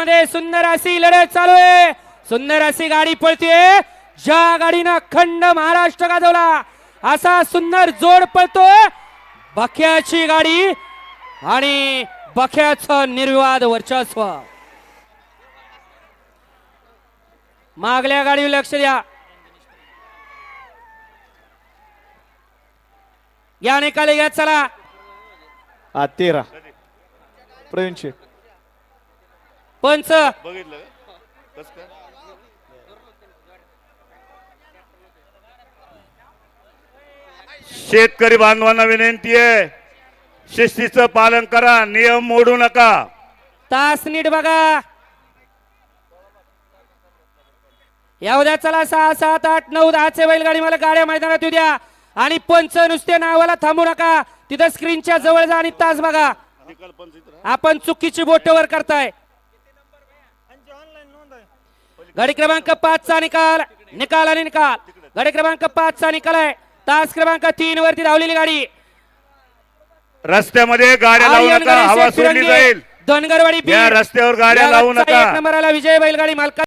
मध्ये सुंदर अशी लढत चालू आहे. सुंदर अशी गाडी पळतीये. ज्या गाडीनं अखंड महाराष्ट्र गाजवला असा सुंदर जोड पळतोय. बख्याची गाडी आणि बख्याचं निर्वाद वर्चस्व. मागल्या गाडीवर लक्ष द्या. या निकाली घ्या चला. हा तेरा. प्रवीण शेठ पंच. बघितलं का? कसं काय? शेतकरी बांधवांना विनंती आहे शिस्तीचं पालन करा नियम मोडू नका. तास नीट बघा. या उद्या चला सहा सात आठ नऊ दहाचे बैलगाडी मला गाड्या मैदानात येऊ द्या. आणि पंच नुसते नावाला थांबू नका. तिथं स्क्रीनच्या जवळ जा आणि तास बघा. आपण चुकीची बोट वर करताय. गाडी क्रमांक पाच चा निकाल निकाल आणि निकाल. गाडी क्रमांक पाच चा निकाल आहे. तास क्रमांक तीन वरती धावलेली गाडी. रस्त्यामध्ये गाड्या लावू आर्यन नका गणेश हवा एक सोडली फिरंगी, जाईल. धनगरवाडी बीड. रस्त्यावर गाड्या या लावू गटचा नका. एक नंबरला विजय बैलगाडी मालका